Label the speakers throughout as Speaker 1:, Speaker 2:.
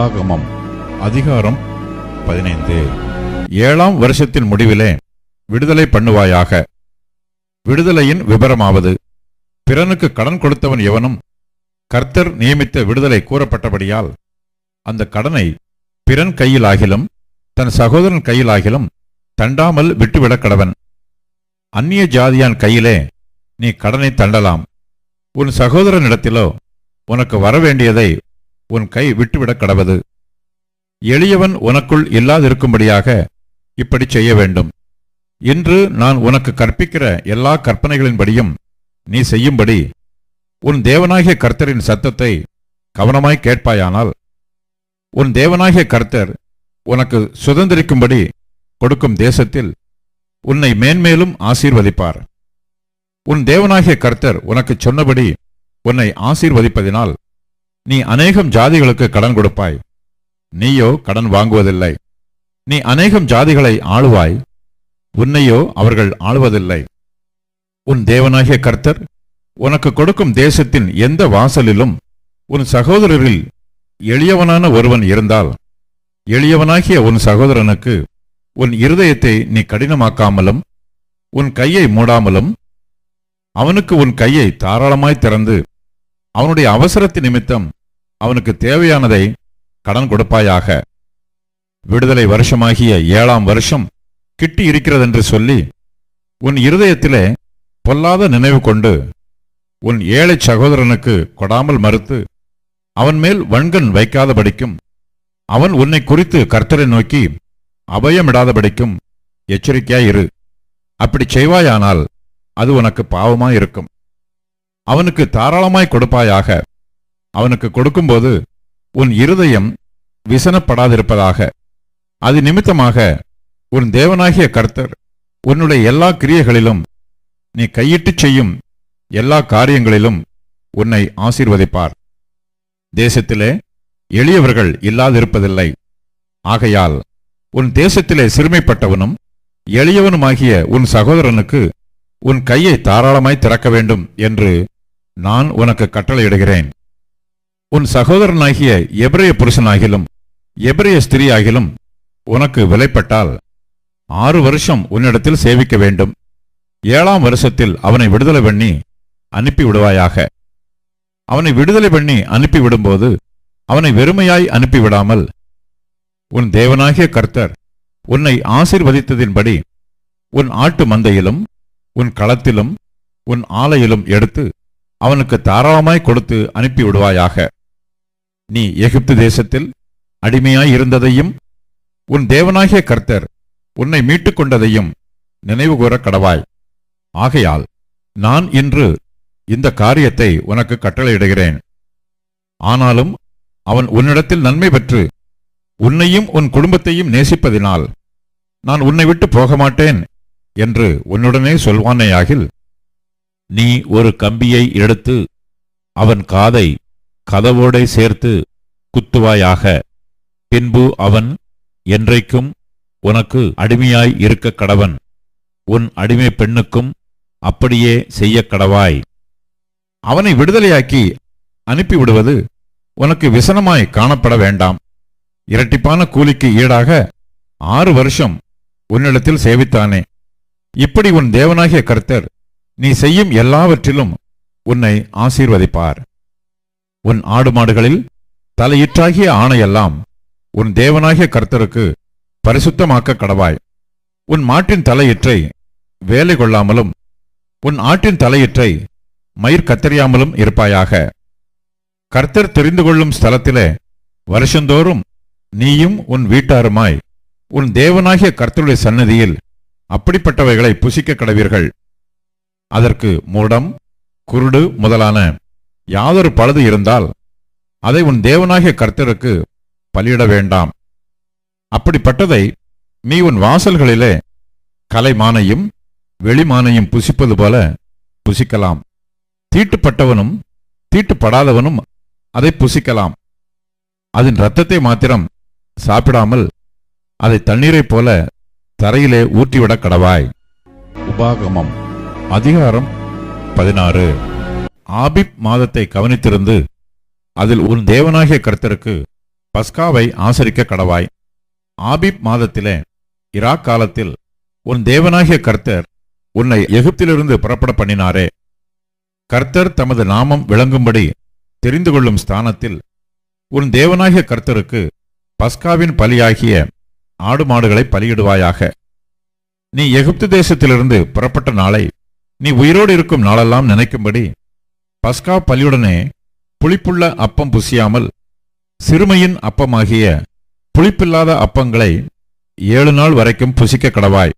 Speaker 1: உபாகமம் அதிகாரம் பதினைந்து. ஏழாம் வருஷத்தின் முடிவிலே விடுதலை பண்ணுவாயாக. விடுதலையின் விபரமாவது பிறனுக்கு கடன் கொடுத்தவன் எவனும் கர்த்தர் நியமித்த விடுதலை கூறப்பட்டபடியால் அந்த கடனை பிறன் கையிலாகிலும் தன் சகோதரன் கையிலாகிலும் தண்டாமல் விட்டுவிடக் கடவன். அந்நிய ஜாதியான் கையிலே நீ கடனை தண்டலாம். உன் சகோதரனிடத்திலோ உனக்கு வரவேண்டியதை உன் கை விட்டுவிடக் கடவது. எளியவன் உனக்குள் இல்லாதிருக்கும்படியாக இப்படி செய்ய வேண்டும். இன்று நான் உனக்கு கற்பிக்கிற எல்லா கற்பனைகளின்படியும் நீ செய்யும்படி உன் தேவனாகிய கர்த்தரின் சத்தத்தை கவனமாய் கேட்பாயானால் உன் தேவனாகிய கர்த்தர் உனக்கு சுதந்திரிக்கும்படி கொடுக்கும் தேசத்தில் உன்னை மேன்மேலும் ஆசீர்வதிப்பார். உன் தேவனாகிய கர்த்தர் உனக்குச் சொன்னபடி உன்னை ஆசீர்வதிப்பதினால் நீ அநேகம் ஜாதிகளுக்கு கடன் கொடுப்பாய். நீயோ கடன் வாங்குவதில்லை. நீ அநேகம் ஜாதிகளை ஆளுவாய். உன்னையோ அவர்கள் ஆளுவதில்லை. உன் தேவனாகிய கர்த்தர் உனக்கு கொடுக்கும் தேசத்தின் எந்த வாசலிலும் உன் சகோதரரில் எளியவனான ஒருவன் இருந்தால் எளியவனாகிய உன் சகோதரனுக்கு உன் இருதயத்தை நீ கடினமாக்காமலும் உன் கையை மூடாமலும் அவனுக்கு உன் கையை தாராளமாய் திறந்து அவனுடைய அவசரத்து நிமித்தம் அவனுக்கு தேவையானதை கடன் கொடுப்பாயாக. விடுதலை வருஷமாகிய ஏழாம் வருஷம் கிட்டி இருக்கிறதென்று சொல்லி உன் இருதயத்திலே பொல்லாத நினைவு கொண்டு உன் ஏழை சகோதரனுக்கு கொடாமல் மறுத்து அவன் மேல் வன்கண் வைக்காதபடிக்கும் அவன் உன்னை குறித்து கர்த்தரை நோக்கி அபயமிடாதபடிக்கும் எச்சரிக்கையாயிரு. அப்படி செய்வாயானால் அது உனக்கு பாவமாயிருக்கும். அவனுக்கு தாராளமாய் கொடுப்பாயாக. அவனுக்கு கொடுக்கும்போது உன் இருதயம் விசனப்படாதிருப்பதாக. அது நிமித்தமாக உன் தேவனாகிய கர்த்தர் உன்னுடைய எல்லா கிரியைகளிலும் நீ கையிட்டுச் செய்யும் எல்லா காரியங்களிலும் உன்னை ஆசீர்வதிப்பார். தேசத்திலே எளியவர்கள் இல்லாதிருப்பதில்லை. ஆகையால் உன் தேசத்திலே சிறுமைப்பட்டவனும் எளியவனுமாகிய உன் சகோதரனுக்கு உன் கையை தாராளமாய் திறக்க வேண்டும் என்று நான் உனக்கு கட்டளையிடுகிறேன். உன் சகோதரனாகிய எபிரேய புருஷனாகிலும் எபிரேய ஸ்திரீயாகிலும் உனக்கு விலைப்பட்டால் ஆறு வருஷம் உன்னிடத்தில் சேவிக்க வேண்டும். ஏழாம் வருஷத்தில் அவனை விடுதலை பண்ணி அனுப்பி விடுவாயாக. அவனை விடுதலை பண்ணி அனுப்பி விடும்போது அவனை வெறுமையாய் அனுப்பிவிடாமல் உன் தேவனாகிய கர்த்தர் உன்னை ஆசீர்வதித்ததின்படி உன் ஆட்டு மந்தையிலும் உன் களத்திலும் உன் ஆலையிலும் எடுத்து அவனுக்கு தாராளமாய் கொடுத்து அனுப்பி விடுவாயாக. நீ எகிப்து தேசத்தில் அடிமையாய் இருந்ததையும் உன் தேவனாகிய கர்த்தர் உன்னை மீட்டுக் கொண்டதையும் நினைவுகூர கடவாய். ஆகையால் நான் இன்று இந்த காரியத்தை உனக்கு கட்டளையிடுகிறேன். ஆனாலும் அவன் உன்னிடத்தில் நன்மை பெற்று உன்னையும் உன் குடும்பத்தையும் நேசிப்பதினால் நான் உன்னை விட்டு போக மாட்டேன் என்று உன்னுடனே சொல்வானேயாகில் நீ ஒரு கம்பியை எடுத்து அவன் காதை கதவோடே சேர்த்து குத்துவாயாக. பின்பு அவன் என்றைக்கும் உனக்கு அடிமையாய் இருக்க கடவன். உன் அடிமை பெண்ணுக்கும் அப்படியே செய்ய கடவாய். அவனை விடுதலையாக்கி அனுப்பிவிடுவது உனக்கு விசனமாய் காணப்பட வேண்டாம். இரட்டிப்பான கூலிக்கு ஈடாக ஆறு வருஷம் உன்னிடத்தில் சேவித்தானே. இப்படி உன் தேவனாகிய கர்த்தர் நீ செய்யும் எல்லாவற்றிலும் உன்னை ஆசீர்வதிப்பார். உன் ஆடு மாடுகளில் தலையிற்றாகிய ஆணையெல்லாம் உன் தேவனாகிய கர்த்தருக்கு பரிசுத்தமாக்க கடவாய். உன் மாட்டின் தலையிற்றை வேலை கொள்ளாமலும் உன் ஆட்டின் தலையிற்றை மயிர் கத்தறியாமலும் இருப்பாயாக. கர்த்தர் தெரிந்து கொள்ளும் ஸ்தலத்திலே வருஷந்தோறும் நீயும் உன் வீட்டாருமாய் உன் தேவனாகிய கர்த்தருடைய சன்னதியில் அப்படிப்பட்டவைகளை புசிக்க கடவீர்கள். அதற்கு மூடம் குருடு முதலான யாதொரு பழுது இருந்தால் அதை உன் தேவனாகிய கர்த்தருக்கு பலியிட வேண்டாம். அப்படிப்பட்டதை நீ உன் வாசல்களிலே கலைமானையும் வெளிமானையும் புசிப்பது போல புசிக்கலாம். தீட்டுப்பட்டவனும் தீட்டுப்படாதவனும் அதை புசிக்கலாம். அதன் இரத்தத்தை மாத்திரம் சாப்பிடாமல் அதை தண்ணீரைப் போல தரையிலே ஊற்றிவிடக் கடவாய். உபாகமம். அதிகாரம் பதினாறு. ஆபிப் மாதத்தை கவனித்திருந்து அதில் உன் தேவனாகிய கர்த்தருக்கு பஸ்காவை ஆசரிக்க கடவாய். ஆபிப் மாதத்திலே இரா காலத்தில் உன் தேவனாகிய கர்த்தர் உன்னை எகிப்திலிருந்து புறப்பட பண்ணினாரே. கர்த்தர் தமது நாமம் விளங்கும்படி தெரிந்து கொள்ளும் ஸ்தானத்தில் உன் தேவனாகிய கர்த்தருக்கு பஸ்காவின் பலியாகிய ஆடு மாடுகளை பலியிடுவாயாக. நீ எகிப்து தேசத்திலிருந்து புறப்பட்ட நாளை நீ உயிரோடு இருக்கும் நாளெல்லாம் நினைக்கும்படி பஸ்கா பலியுடனே புளிப்புள்ள அப்பம் புசியாமல் சிறுமையின் அப்பமாகிய புளிப்பில்லாத அப்பங்களை ஏழு நாள் வரைக்கும் புசிக்க கடவாய்.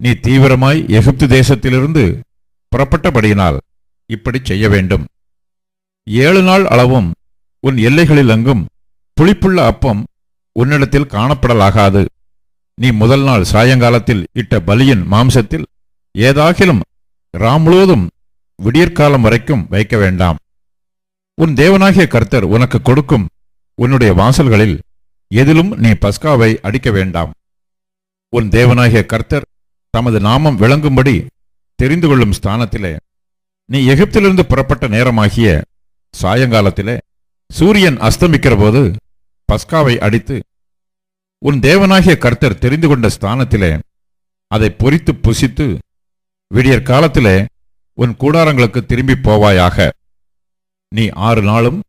Speaker 1: நீ தீவிரமாய் எகிப்து தேசத்திலிருந்து புறப்பட்டபடியினால் இப்படி செய்ய வேண்டும். ஏழு நாள் அளவும் உன் எல்லைகளில் அங்கும் புளிப்புள்ள அப்பம் உன்னிடத்தில் காணப்படலாகாது. நீ முதல் நாள் சாயங்காலத்தில் இட்ட பலியின் மாம்சத்தில் ஏதாகிலும் ராம் முழுவதும் விடியற்காலம் வரைக்கும் வைக்க வேண்டாம். உன் தேவனாகிய கர்த்தர் உனக்கு கொடுக்கும் உன்னுடைய வாசல்களில் எதிலும் நீ பஸ்காவை அடிக்க வேண்டாம். உன் தேவனாகிய கர்த்தர் தமது நாமம் விளங்கும்படி தெரிந்து கொள்ளும் ஸ்தானத்திலே நீ எகிப்திலிருந்து புறப்பட்ட நேரமாகிய சாயங்காலத்திலே சூரியன் அஸ்தமிக்கிற போது பஸ்காவை அடித்து உன் தேவனாகிய கர்த்தர் தெரிந்து கொண்ட ஸ்தானத்திலே அதை பொறித்து புசித்து விடியற் காலத்திலே உன் கூடாரங்களுக்கு திரும்பி போவாயாக. நீ ஆறு நாளும்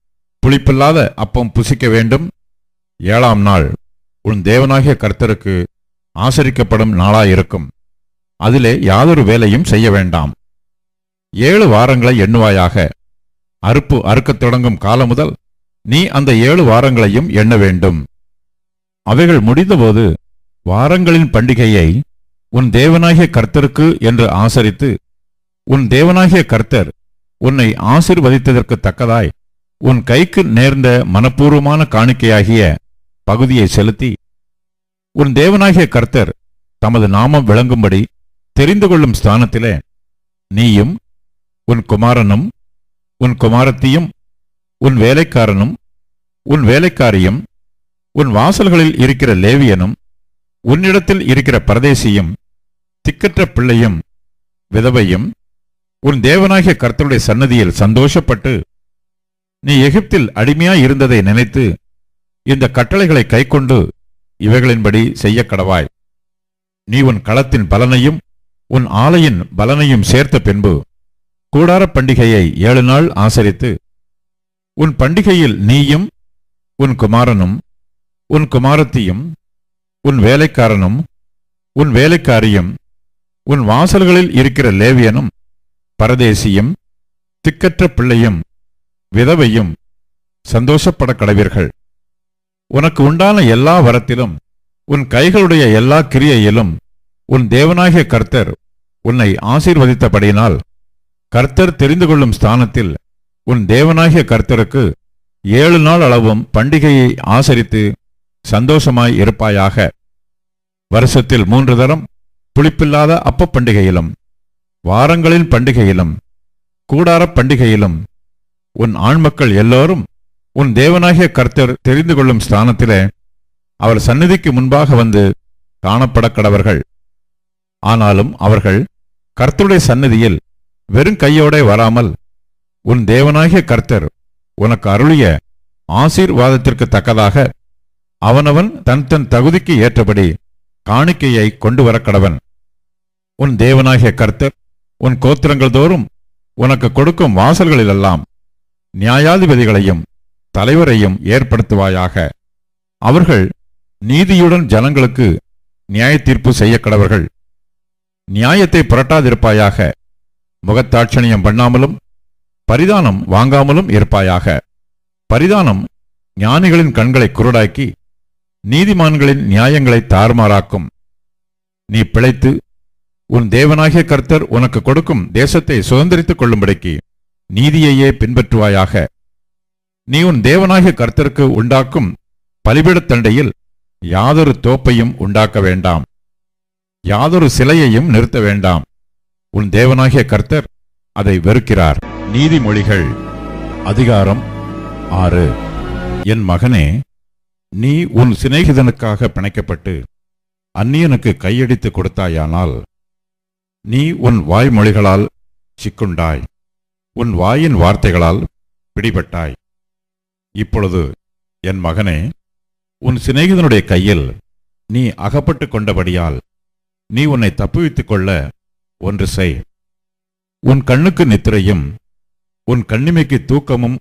Speaker 1: புளிப்பில்லாத அப்பம் புசிக்க வேண்டும். ஏழாம் நாள் உன் தேவனாகிய கர்த்தருக்கு ஆசரிக்கப்படும் நாளாயிருக்கும். அதிலே யாதொரு வேலையும் செய்ய வேண்டாம். ஏழு வாரங்களை எண்ணுவாயாக. அறுப்பு அறுக்கத் தொடங்கும் காலம் முதல் நீ அந்த ஏழு வாரங்களையும் எண்ண வேண்டும். அவைகள் முடிந்தபோது வாரங்களின் பண்டிகையை உன் தேவனாகிய கர்த்தருக்கு என்று ஆசரித்து உன் தேவனாகிய கர்த்தர் உன்னை ஆசிர்வதித்ததற்கு தக்கதாய் உன் கைக்கு நேர்ந்த மனப்பூர்வமான காணிக்கையாகிய பகுதியை செலுத்தி உன் தேவனாகிய கர்த்தர் தமது நாமம் விளங்கும்படி தெரிந்து கொள்ளும் ஸ்தானத்திலே நீயும் உன் குமாரனும் உன் குமாரத்தியும் உன் வேலைக்காரனும் உன் வேலைக்காரியும் உன் வாசல்களில் இருக்கிற லேவியனும் உன்னிடத்தில் இருக்கிற பரதேசியும் திக்கற்ற பிள்ளையும் விதவையும் உன் தேவனாகிய கர்த்தருடைய சன்னதியில் சந்தோஷப்பட்டு நீ எகிப்தில் அடிமையாய் இருந்ததை நினைத்து இந்த கட்டளைகளை கைக்கொண்டு இவைகளின்படி செய்ய கடவாய் நீ உன் களத்தின் பலனையும் உன் ஆலையின் பலனையும் சேர்த்த பின்பு கூடாரப் பண்டிகையை ஏழு நாள் ஆசரித்து உன் பண்டிகையில் நீயும் உன் குமாரனும் உன் குமாரத்தியும் உன் வேலைக்காரனும் உன் வேலைக்காரியும் உன் வாசல்களில் இருக்கிற லேவியனும் பரதேசியும் திக்கற்ற பிள்ளையும் விதவையும் சந்தோஷப்பட கடவீர்கள். உனக்கு உண்டான எல்லா வரத்திலும் உன் கைகளுடைய எல்லா கிரியையிலும் உன் தேவனாகிய கர்த்தர் உன்னை ஆசீர்வதித்தபடியினால் கர்த்தர் தெரிந்து கொள்ளும் ஸ்தானத்தில் உன் தேவனாகிய கர்த்தருக்கு ஏழு நாள் அளவும் பண்டிகையை ஆசரித்து சந்தோஷமாய் இருப்பாயாக. வருஷத்தில் மூன்று தரம் புளிப்பில்லாத அப்பப் பண்டிகையிலும் வாரங்களின் பண்டிகையிலும் கூடாரப் பண்டிகையிலும் உன் ஆண்மக்கள் எல்லோரும் உன் தேவனாகிய கர்த்தர் தெரிந்து கொள்ளும் ஸ்தானத்திலே அவர் சந்நிதிக்கு முன்பாக வந்து காணப்பட கடவர்கள். ஆனாலும் அவர்கள் கர்த்தருடைய சந்நிதியில் வெறும் கையோடே வராமல் உன் தேவனாகிய கர்த்தர் உனக்கு அருளிய ஆசீர்வாதத்திற்கு தக்கதாக அவனவன் தன் தன் தகுதிக்கு ஏற்றபடி காணிக்கையை கொண்டு வர கடவன். உன் தேவனாகிய கர்த்தர் உன் கோத்திரங்கள் தோறும் உனக்கு கொடுக்கும் வாசல்களிலெல்லாம் நியாயாதிபதிகளையும் தலைவரையும் ஏற்படுத்துவாயாக. அவர்கள் நீதியுடன் ஜனங்களுக்கு நியாய தீர்ப்பு செய்ய கடவர்கள் நியாயத்தை புரட்டாதிருப்பாயாக. முகத்தாட்சணியம் பண்ணாமலும் பரிதானம் வாங்காமலும் இருப்பாயாக. பரிதானம் ஞானிகளின் கண்களை குருடாக்கி நீதிமான்களின் நியாயங்களை தாறுமாறாக்கும். நீ பிழைத்து உன் தேவனாகிய கர்த்தர் உனக்கு கொடுக்கும் தேசத்தை சுதந்திரித்துக் கொள்ளும்படிக்கு நீதியையே பின்பற்றுவாயாக. நீ உன் தேவனாகிய கர்த்தருக்கு உண்டாக்கும் பலிபிடத்தண்டையில் யாதொரு தோப்பையும் உண்டாக்க வேண்டாம். யாதொரு சிலையையும் நிறுத்த வேண்டாம். உன் தேவனாகிய கர்த்தர் அதை வெறுக்கிறார். நீதிமொழிகள் அதிகாரம் ஆறு. என் மகனே நீ உன் சிநேகிதனுக்காக பிணைக்கப்பட்டு அந்நியனுக்கு கையடித்து கொடுத்தாயானால் நீ உன் வாய்மொழிகளால் சிக்குண்டாய். உன் வாயின் வார்த்தைகளால் பிடிபட்டாய். இப்பொழுது என் மகனே உன் சிநேகிதனுடைய கையில் நீ அகப்பட்டு கொண்டபடியால் நீ உன்னை தப்புவித்துக் கொள்ள ஒன்று செய். உன் கண்ணுக்கு நித்திரையும் உன் கண்ணிமைக்கு தூக்கமும்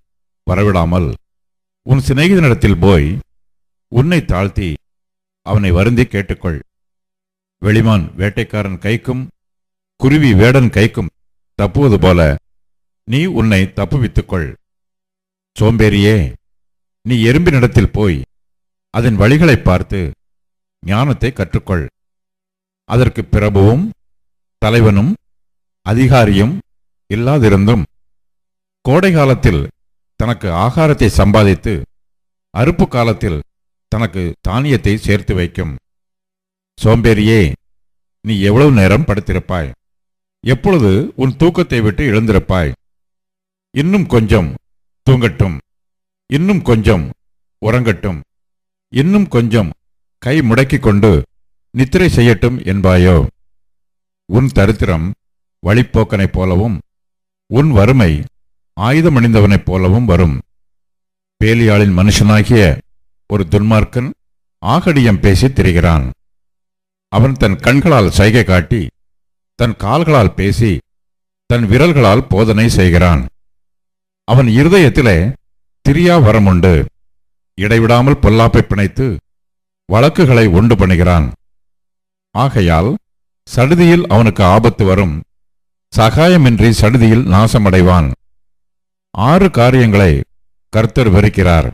Speaker 1: வரவிடாமல் உன் சிநேகிதனிடத்தில் போய் உன்னை தாழ்த்தி அவனை வருந்தி கேட்டுக்கொள். வெளிமான் வேட்டைக்காரன் கைக்கும் குருவி வேடன் கைக்கும் தப்புவது போல நீ உன்னை தப்புவித்துக்கொள். சோம்பேறியே நீ எறும்பினிடத்தில் போய் அதன் வழிகளைப் பார்த்து ஞானத்தை கற்றுக்கொள். அதற்கு பிரபுவும் தலைவனும் அதிகாரியும் இல்லாதிருந்தும் கோடை காலத்தில் தனக்கு ஆகாரத்தை சம்பாதித்து அறுப்பு காலத்தில் தனக்கு தானியத்தை சேர்த்து வைக்கும். சோம்பேறியே நீ எவ்வளவு நேரம் படுத்திருப்பாய்? எப்பொழுது உன் தூக்கத்தை விட்டு எழுந்திருப்பாய்? இன்னும் கொஞ்சம் தூங்கட்டும். இன்னும் கொஞ்சம் உறங்கட்டும். இன்னும் கொஞ்சம் கை முடக்கிக் கொண்டு நித்திரை செய்யட்டும் என்பாயோ? உன் தரித்திரம் வழிப்போக்கனைப் போலவும் உன் வறுமை ஆயுதமணிந்தவனைப் போலவும் வரும். பேலியாளின் மனுஷனாகிய ஒரு துன்மார்க்கன் ஆகடியம் பேசித் திரிகிறான். அவன் தன் கண்களால் சைகை காட்டி தன் கால்களால் பேசி தன் விரல்களால் போதனை செய்கிறான். அவன் இருதயத்திலே திரியா வரமுண்டு. இடைவிடாமல் பொல்லாப்பை பிணைத்து வழக்குகளை உண்டு பண்ணுகிறான். ஆகையால் சடுதியில் அவனுக்கு ஆபத்து வரும். சகாயமின்றி சடுதியில் நாசமடைவான். ஆறு காரியங்களை கர்த்தர் வெறுக்கிறார்.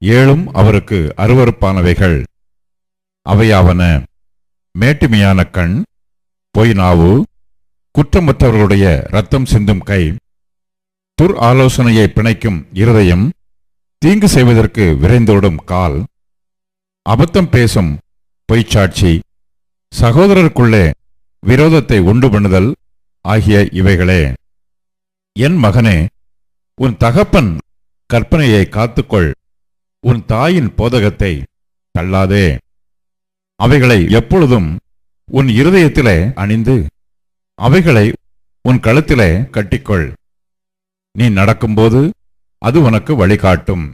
Speaker 1: ஏழும் அவருக்கு அருவருப்பானவைகள். அவையாவன மேட்டுமையான கண் பொய் நாவு குற்றமற்றவர்களுடைய ரத்தம் சிந்தும் கை துர் ஆலோசனையை பிணைக்கும் இருதயம் தீங்கு செய்வதற்கு விரைந்தோடும் கால் அபத்தம் பேசும் பொய்ச்சாட்சி சகோதரருக்குள்ளே விரோதத்தை உண்டு பண்ணுதல் ஆகிய இவைகளே. என் மகனே உன் தகப்பன் கற்பனையை காத்துக்கொள். உன் தாயின் போதகத்தை தள்ளாதே. அவைகளை எப்பொழுதும் உன் இருதயத்திலே அணிந்து அவைகளை உன் கழுத்திலே கட்டிக்கொள். நீ நடக்கும்போது அது உனக்கு வழிகாட்டும்.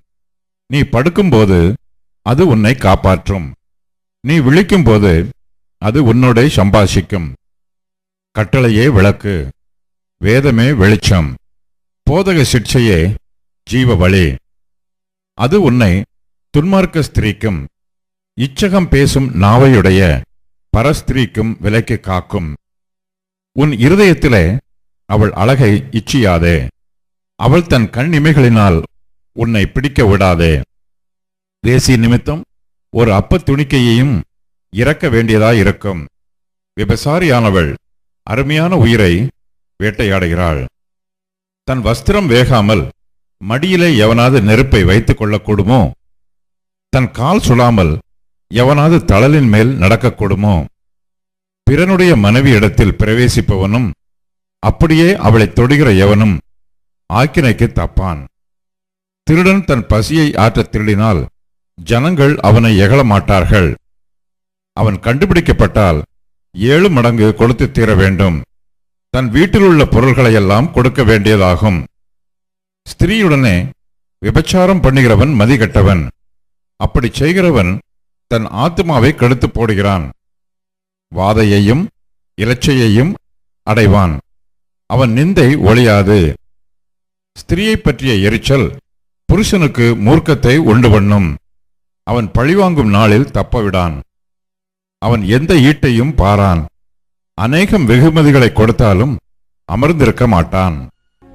Speaker 1: நீ படுக்கும்போது அது உன்னை காப்பாற்றும். நீ விழிக்கும்போது அது உன்னோட சம்பாஷிக்கும். கட்டளையே விளக்கு வேதமே வெளிச்சம். போதக சிக்ஷையே ஜீவ வழி. அது உன்னை துன்மார்க்க ஸ்திரீக்கும். இச்சகம் பேசும் நாவையுடைய பரஸ்திரீக்கும் விலைக்கு காக்கும். உன் இருதயத்திலே அவள் அழகை இச்சியாதே. அவள் தன் கண் இமைகளினால் உன்னை பிடிக்க விடாதே. தேசிய நிமித்தம் ஒரு அப்ப துணிக்கையையும் இறக்க வேண்டியதாயிருக்கும் விபசாரியானவள் அருமையான உயிரை வேட்டையாடுகிறாள். தன் வஸ்திரம் வேகாமல் மடியிலே எவனாவது நெருப்பை வைத்துக் கொள்ளக்கூடுமோ? தன் கால் சுழாமல் எவனாவது தழலின் மேல் நடக்கக்கூடுமோ? பிறனுடைய மனைவி இடத்தில் பிரவேசிப்பவனும் அப்படியே அவளை தொடுகிற எவனும் ஆக்கினைக்கு தப்பான். திருடன் தன் பசியை ஆற்றத் திருடினால் ஜனங்கள் அவனை எகழ மாட்டார்கள் அவன் கண்டுபிடிக்கப்பட்டால் ஏழு மடங்கு கொடுத்து தீர வேண்டும். தன் வீட்டிலுள்ள பொருள்களையெல்லாம் கொடுக்க வேண்டியதாகும். ஸ்திரீயுடனே விபச்சாரம் பண்ணுகிறவன் மதிகட்டவன். அப்படி செய்கிறவன் தன் ஆத்மாவை கெடுத்து போடுகிறான். வாதையையும் இலச்சையையும் அடைவான். அவன் நிந்தை ஒழியாது. ஸ்திரியை பற்றிய எரிச்சல் புருஷனுக்கு மூர்க்கத்தை உண்டு பண்ணும். அவன் பழிவாங்கும் நாளில் தப்பவிடான். அவன் எந்த ஈட்டையும் பாரான். அநேகம் வெகுமதிகளை கொடுத்தாலும் அமர்ந்திருக்க மாட்டான்.